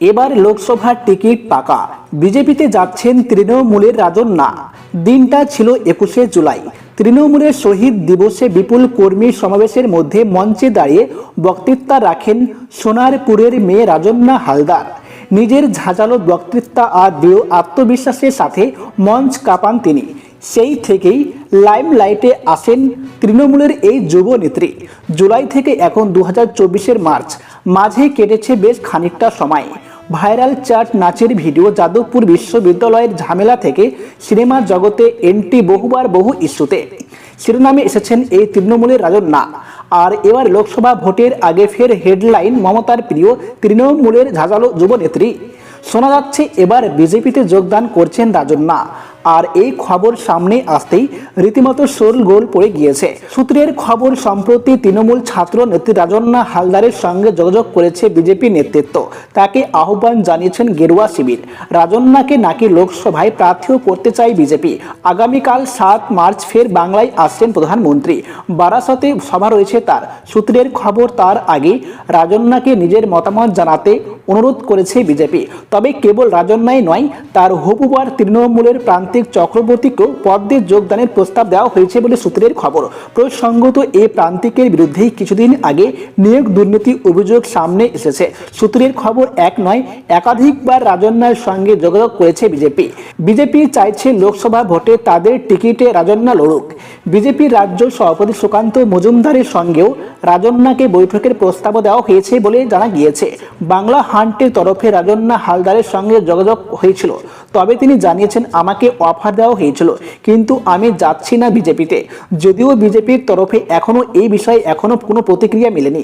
এবার লোকসভার টিকিট পাকা। বিজেপিতে যাচ্ছেন তৃণমূলের রাজন্যা দিনটা ছিল একুশে জুলাই। তৃণমূলের শহীদ দিবসে বিপুল কর্মী সমাবেশের মধ্যে মঞ্চে দাঁড়িয়ে বক্তৃতা রাখেন সোনারপুরের মেয়ে রাজন্যা হালদার। নিজের ঝাঁঝালো বক্তৃতা আর দৃঢ় আত্মবিশ্বাসের সাথে মঞ্চ কাঁপান তিনি। সেই থেকেই লাইমলাইটে আসেন তৃণমূলের এই যুব নেত্রী। জুলাই থেকে এখন দু হাজার মার্চ। মাঝে কেটেছে বেশ খানিকটা সময়। ভাইরাল চার্ট নাচের ভিডিও যাদবপুর বিশ্ববিদ্যালয়ের ঝামেলা থেকে সিনেমা জগতে এন্ট্রি বহুবার বহু ইস্যুতে। শিরোনামে এসেছেন এই তৃণমূলের রাজন্যা আর এবার লোকসভা ভোটের আগে ফের হেডলাইন মমতার প্রিয় তৃণমূলের ঝাঁঝালো যুবনেত্রী। শোনা যাচ্ছে এবার বিজেপিতে যোগদান করছেন রাজন্যা আর এই খবর সামনে আসতেই রীতিমতো গোল পড়ে গিয়েছে। সূত্রের খবর, সম্প্রতি তৃণমূল ছাত্র নেত্রী রাজন্যা হালদারের সঙ্গে যোগাযোগ করেছে বিজেপি নেতৃত্ব। তাকে আহ্বান জানিয়েছেন গেরুয়া শিবির। রাজন্যাকে নাকি লোকসভায় প্রার্থীও করতে চায় বিজেপি। আগামীকাল সাত মার্চ ফের বাংলায় আসছেন প্রধানমন্ত্রী। বারাসতে সভা রয়েছে তার। সূত্রের খবর, তার আগে রাজন্যাকে নিজের মতামত জানাতে অনুরোধ করেছে বিজেপি। তবে কেবল রাজন্যাই নয়, তার হবুবার তৃণমূলের প্রান্তিক চক্রবর্তীকেও পদে যোগদানের প্রস্তাব দেওয়া হয়েছে বলে সূত্রের খবর। প্রসঙ্গত, এই প্রান্তিকের বিরুদ্ধেই কিছুদিন আগে নিয়োগ দুর্নীতি অভিযোগ সামনে এসেছে। সূত্রের খবর এক নয়, একাধিকবার রাজন্যার সঙ্গে যোগাযোগ করেছে বিজেপি। বিজেপি চাইছে লোকসভা ভোটে তাদের টিকিটে রাজন্যা লড়ুক। বিজেপির রাজ্য সভাপতি সুকান্ত মজুমদারের সঙ্গেও রাজন্যাকে বৈঠকের প্রস্তাবও দেওয়া হয়েছে বলে জানা গিয়েছে। বাংলা হান্টের তরফে রাজন্যা হালদারের সঙ্গে যোগাযোগ হয়েছিল। তবে তিনি জানিয়েছেন, আমাকে অফার দেওয়া হয়েছিল, কিন্তু আমি যাচ্ছি না বিজেপিতে। যদিও বিজেপির তরফে এখনও এই বিষয়ে এখনও কোনো প্রতিক্রিয়া মেলেনি।